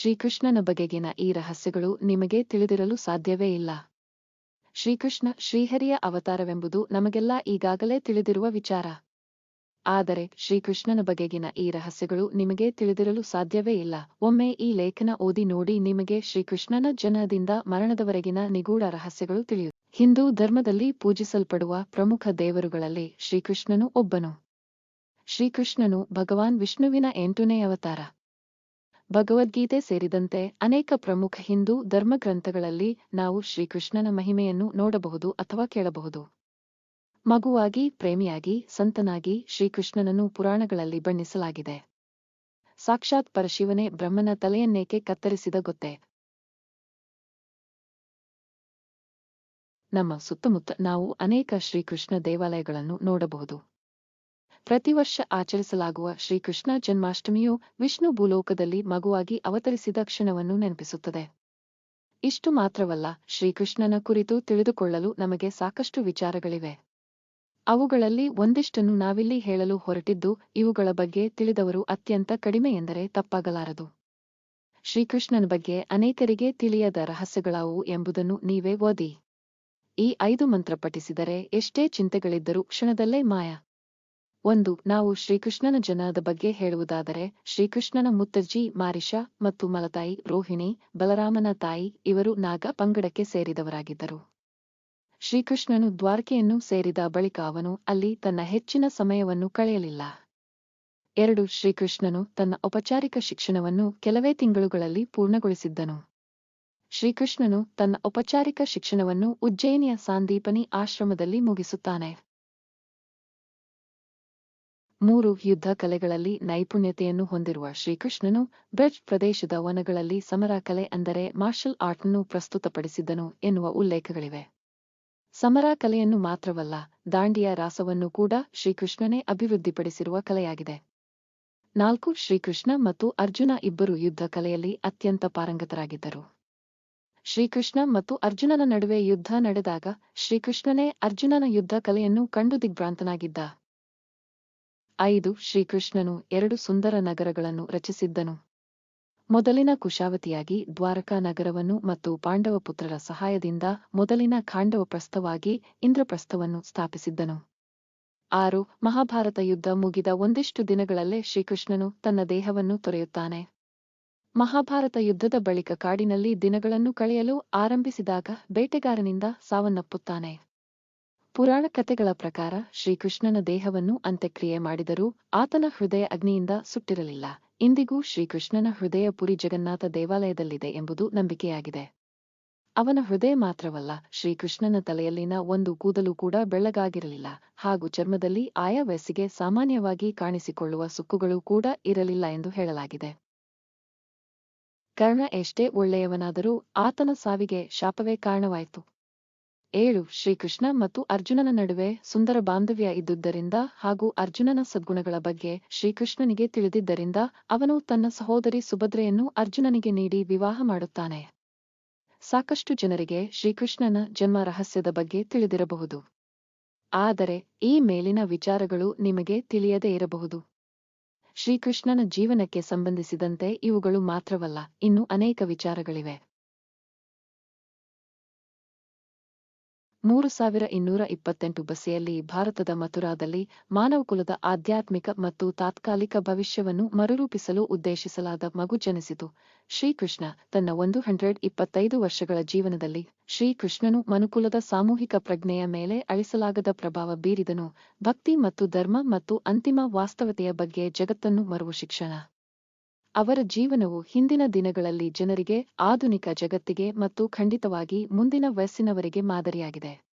ಶ್ರೀಕೃಷ್ಣನ ಬಗೆಗಿನ ಈ ರಹಸ್ಯಗಳು ನಿಮಗೆ ತಿಳಿದಿರಲು ಸಾಧ್ಯವೇ ಇಲ್ಲ. ಶ್ರೀಕೃಷ್ಣ ಶ್ರೀಹರಿಯ ಅವತಾರವೆಂಬುದು ನಮಗೆಲ್ಲ ಈಗಾಗಲೇ ತಿಳಿದಿರುವ ವಿಚಾರ. ಆದರೆ ಶ್ರೀಕೃಷ್ಣನ ಬಗೆಗಿನ ಈ ರಹಸ್ಯಗಳು ನಿಮಗೆ ತಿಳಿದಿರಲು ಸಾಧ್ಯವೇ ಇಲ್ಲ. ಒಮ್ಮೆ ಈ ಲೇಖನ ಓದಿ ನೋಡಿ ನಿಮಗೆ ಶ್ರೀಕೃಷ್ಣನ ಜನನದಿಂದ ಮರಣದವರೆಗಿನ ನಿಗೂಢ ರಹಸ್ಯಗಳು ತಿಳಿಯು ಹಿಂದೂ ಧರ್ಮದಲ್ಲಿ ಪೂಜಿಸಲ್ಪಡುವ ಪ್ರಮುಖ ದೇವರುಗಳಲ್ಲಿ ಶ್ರೀಕೃಷ್ಣನು ಒಬ್ಬನು. ಶ್ರೀಕೃಷ್ಣನು ಭಗವಾನ್ ವಿಷ್ಣುವಿನ ಎಂಟನೇ ಅವತಾರ. ಭಗವದ್ಗೀತೆ ಸೇರಿದಂತೆ ಅನೇಕ ಪ್ರಮುಖ ಹಿಂದೂ ಧರ್ಮಗ್ರಂಥಗಳಲ್ಲಿ ನಾವು ಶ್ರೀಕೃಷ್ಣನ ಮಹಿಮೆಯನ್ನು ನೋಡಬಹುದು ಅಥವಾ ಕೇಳಬಹುದು. ಮಗುವಾಗಿ, ಪ್ರೇಮಿಯಾಗಿ, ಸಂತನಾಗಿ ಶ್ರೀಕೃಷ್ಣನನ್ನು ಪುರಾಣಗಳಲ್ಲಿ ಬಣ್ಣಿಸಲಾಗಿದೆ. ಸಾಕ್ಷಾತ್ ಪರಶಿವನೇ ಬ್ರಹ್ಮನ ತಲೆಯನ್ನೇಕೆ ಕತ್ತರಿಸಿದ ಗೊತ್ತೇ? ನಮ್ಮ ಸುತ್ತಮುತ್ತ ನಾವು ಅನೇಕ ಶ್ರೀಕೃಷ್ಣ ದೇವಾಲಯಗಳನ್ನು ನೋಡಬಹುದು. ಪ್ರತಿ ವರ್ಷ ಆಚರಿಸಲಾಗುವ ಶ್ರೀಕೃಷ್ಣ ಜನ್ಮಾಷ್ಟಮಿಯು ವಿಷ್ಣು ಭೂಲೋಕದಲ್ಲಿ ಮಗುವಾಗಿ ಅವತರಿಸಿದ ಕ್ಷಣವನ್ನು ನೆನಪಿಸುತ್ತದೆ. ಇಷ್ಟು ಮಾತ್ರವಲ್ಲ, ಶ್ರೀಕೃಷ್ಣನ ಕುರಿತು ತಿಳಿದುಕೊಳ್ಳಲು ನಮಗೆ ಸಾಕಷ್ಟು ವಿಚಾರಗಳಿವೆ. ಅವುಗಳಲ್ಲಿ ಒಂದಿಷ್ಟನ್ನು ನಾವಿಲ್ಲಿ ಹೇಳಲು ಹೊರಟಿದ್ದು, ಇವುಗಳ ಬಗ್ಗೆ ತಿಳಿದವರು ಅತ್ಯಂತ ಕಡಿಮೆ ಎಂದರೆ ತಪ್ಪಾಗಲಾರದು. ಶ್ರೀಕೃಷ್ಣನ ಬಗ್ಗೆ ಅನೇಕರಿಗೆ ತಿಳಿಯದ ರಹಸ್ಯಗಳಾವು ಎಂಬುದನ್ನು ನೀವೇ ಓದಿ. ಈ ಐದು ಮಂತ್ರ ಪಠಿಸಿದರೆ ಎಷ್ಟೇ ಚಿಂತೆಗಳಿದ್ದರೂ ಕ್ಷಣದಲ್ಲೇ ಮಾಯ. ಒಂದು, ನಾವು ಶ್ರೀಕೃಷ್ಣನ ಜನನದ ಬಗ್ಗೆ ಹೇಳುವುದಾದರೆ, ಶ್ರೀಕೃಷ್ಣನ ಮುತ್ತಜ್ಜಿ ಮಾರಿಷ ಮತ್ತು ಮಲತಾಯಿ, ರೋಹಿಣಿ, ಬಲರಾಮನ ತಾಯಿ, ಇವರು ನಾಗ ಪಂಗಡಕ್ಕೆ ಸೇರಿದವರಾಗಿದ್ದರು. ಶ್ರೀಕೃಷ್ಣನು ದ್ವಾರಕೆಯನ್ನು ಸೇರಿದ ಬಳಿಕ ಅವನು ಅಲ್ಲಿ ತನ್ನ ಹೆಚ್ಚಿನ ಸಮಯವನ್ನು ಕಳೆಯಲಿಲ್ಲ. ಎರಡು, ಶ್ರೀಕೃಷ್ಣನು ತನ್ನ ಔಪಚಾರಿಕ ಶಿಕ್ಷಣವನ್ನು ಕೆಲವೇ ತಿಂಗಳುಗಳಲ್ಲಿ ಪೂರ್ಣಗೊಳಿಸಿದ್ದನು. ಶ್ರೀಕೃಷ್ಣನು ತನ್ನ ಔಪಚಾರಿಕ ಶಿಕ್ಷಣವನ್ನು ಉಜ್ಜಯಿನಿಯ ಸಾಂದೀಪನಿ ಆಶ್ರಮದಲ್ಲಿ ಮುಗಿಸುತ್ತಾನೆ. ಮೂರು ಯುದ್ಧ ಕಲೆಗಳಲ್ಲಿ ನೈಪುಣ್ಯತೆಯನ್ನು ಹೊಂದಿರುವ ಶ್ರೀಕೃಷ್ಣನು ಬ್ರಜ್ ಪ್ರದೇಶದ ವನಗಳಲ್ಲಿ ಸಮರ ಕಲೆ ಅಂದರೆ ಮಾರ್ಷಲ್ ಆರ್ಟ್ನ್ನು ಪ್ರಸ್ತುತಪಡಿಸಿದ್ದನು ಎನ್ನುವ ಉಲ್ಲೇಖಗಳಿವೆ. ಸಮರ ಕಲೆಯನ್ನು ಮಾತ್ರವಲ್ಲ, ದಾಂಡಿಯ ರಾಸವನ್ನು ಕೂಡ ಶ್ರೀಕೃಷ್ಣನೇ ಅಭಿವೃದ್ಧಿಪಡಿಸಿರುವ ಕಲೆಯಾಗಿದೆ. ನಾಲ್ಕು ಶ್ರೀಕೃಷ್ಣ ಮತ್ತು ಅರ್ಜುನ ಇಬ್ಬರು ಯುದ್ಧ ಕಲೆಯಲ್ಲಿ ಅತ್ಯಂತ ಪಾರಂಗತರಾಗಿದ್ದರು. ಶ್ರೀಕೃಷ್ಣ ಮತ್ತು ಅರ್ಜುನನ ನಡುವೆ ಯುದ್ಧ ನಡೆದಾಗ ಶ್ರೀಕೃಷ್ಣನೇ ಅರ್ಜುನನ ಯುದ್ಧ ಕಲೆಯನ್ನು ಕಂಡು ದಿಗ್ಭ್ರಾಂತನಾಗಿದ್ದ ಐದು ಶ್ರೀಕೃಷ್ಣನು ಎರಡು ಸುಂದರ ನಗರಗಳನ್ನು ರಚಿಸಿದ್ದನು. ಮೊದಲಿನ ಕುಶಾವತಿಯಾಗಿ ದ್ವಾರಕಾ ನಗರವನ್ನು ಮತ್ತು ಪಾಂಡವಪುತ್ರರ ಸಹಾಯದಿಂದ ಮೊದಲಿನ ಖಾಂಡವಪ್ರಸ್ಥವಾಗಿ ಇಂದ್ರಪ್ರಸ್ಥವನ್ನು ಸ್ಥಾಪಿಸಿದ್ದನು. ಆರು, ಮಹಾಭಾರತ ಯುದ್ಧ ಮುಗಿದ ಒಂದಿಷ್ಟು ದಿನಗಳಲ್ಲೇ ಶ್ರೀಕೃಷ್ಣನು ತನ್ನ ದೇಹವನ್ನು ತೊರೆಯುತ್ತಾನೆ. ಮಹಾಭಾರತ ಯುದ್ಧದ ಬಳಿಕ ಕಾಡಿನಲ್ಲಿ ದಿನಗಳನ್ನು ಕಳೆಯಲು ಆರಂಭಿಸಿದಾಗ ಬೇಟೆಗಾರನಿಂದ ಸಾವನ್ನಪ್ಪುತ್ತಾನೆ. ಪುರಾಣ ಕಥೆಗಳ ಪ್ರಕಾರ ಶ್ರೀಕೃಷ್ಣನ ದೇಹವನ್ನು ಅಂತ್ಯಕ್ರಿಯೆ ಮಾಡಿದರೂ ಆತನ ಹೃದಯ ಅಗ್ನಿಯಿಂದ ಸುಟ್ಟಿರಲಿಲ್ಲ. ಇಂದಿಗೂ ಶ್ರೀಕೃಷ್ಣನ ಹೃದಯ ಪುರಿ ಜಗನ್ನಾಥ ದೇವಾಲಯದಲ್ಲಿದೆ ಎಂಬುದು ನಂಬಿಕೆಯಾಗಿದೆ. ಅವನ ಹೃದಯ ಮಾತ್ರವಲ್ಲ, ಶ್ರೀಕೃಷ್ಣನ ತಲೆಯಲ್ಲಿನ ಒಂದು ಕೂದಲು ಕೂಡ ಬೆಳ್ಳಗಾಗಿರಲಿಲ್ಲ. ಹಾಗೂ ಚರ್ಮದಲ್ಲಿ ಆಯಾ ವಯಸ್ಸಿಗೆ ಸಾಮಾನ್ಯವಾಗಿ ಕಾಣಿಸಿಕೊಳ್ಳುವ ಸುಕ್ಕುಗಳು ಕೂಡ ಇರಲಿಲ್ಲ ಎಂದು ಹೇಳಲಾಗಿದೆ. ಕರ್ಣ ಎಷ್ಟೇ ಒಳ್ಳೆಯವನಾದರೂ ಆತನ ಸಾವಿಗೆ ಶಾಪವೇ ಕಾರಣವಾಯಿತು. ಏಳು, ಶ್ರೀಕೃಷ್ಣ ಮತ್ತು ಅರ್ಜುನನ ನಡುವೆ ಸುಂದರ ಬಾಂಧವ್ಯ ಇದ್ದುದರಿಂದ ಹಾಗೂ ಅರ್ಜುನನ ಸದ್ಗುಣಗಳ ಬಗ್ಗೆ ಶ್ರೀಕೃಷ್ಣನಿಗೆ ತಿಳಿದಿದ್ದರಿಂದ ಅವನು ತನ್ನ ಸಹೋದರಿ ಸುಭದ್ರೆಯನ್ನು ಅರ್ಜುನನಿಗೆ ನೀಡಿ ವಿವಾಹ ಮಾಡುತ್ತಾನೆ. ಸಾಕಷ್ಟು ಜನರಿಗೆ ಶ್ರೀಕೃಷ್ಣನ ಜನ್ಮ ರಹಸ್ಯದ ಬಗ್ಗೆ ತಿಳಿದಿರಬಹುದು. ಆದರೆ ಈ ಮೇಲಿನ ವಿಚಾರಗಳು ನಿಮಗೆ ತಿಳಿಯದೇ ಇರಬಹುದು. ಶ್ರೀಕೃಷ್ಣನ ಜೀವನಕ್ಕೆ ಸಂಬಂಧಿಸಿದಂತೆ ಇವುಗಳು ಮಾತ್ರವಲ್ಲ, ಇನ್ನೂ ಅನೇಕ ವಿಚಾರಗಳಿವೆ. ಮೂರು ಸಾವಿರ ಇನ್ನೂರ ಇಪ್ಪತ್ತೆಂಟು ಬಸೆಯಲ್ಲಿ ಭಾರತದ ಮಥುರಾದಲ್ಲಿ ಮಾನವಕುಲದ ಆಧ್ಯಾತ್ಮಿಕ ಮತ್ತು ತಾತ್ಕಾಲಿಕ ಭವಿಷ್ಯವನ್ನು ಮರುರೂಪಿಸಲು ಉದ್ದೇಶಿಸಲಾದ ಮಗು ಜನಿಸಿತು. ಶ್ರೀಕೃಷ್ಣ ತನ್ನ ಒಂದು ಹಂಡ್ರೆಡ್ ಇಪ್ಪತ್ತೈದು ವರ್ಷಗಳ ಜೀವನದಲ್ಲಿ ಶ್ರೀಕೃಷ್ಣನು ಮನುಕುಲದ ಸಾಮೂಹಿಕ ಪ್ರಜ್ಞೆಯ ಮೇಲೆ ಅಳಿಸಲಾಗದ ಪ್ರಭಾವ ಬೀರಿದನು. ಭಕ್ತಿ ಮತ್ತು ಧರ್ಮ ಮತ್ತು ಅಂತಿಮ ವಾಸ್ತವತೆಯ ಬಗ್ಗೆ ಜಗತ್ತನ್ನು ಮರುವ ಶಿಕ್ಷಣ ಅವರ ಜೀವನವು ಹಿಂದಿನ ದಿನಗಳಲ್ಲಿ ಜನರಿಗೆ ಆಧುನಿಕ ಜಗತ್ತಿಗೆ ಮತ್ತು ಖಂಡಿತವಾಗಿ ಮುಂದಿನ ವಯಸ್ಸಿನವರಿಗೆ ಮಾದರಿಯಾಗಿದೆ.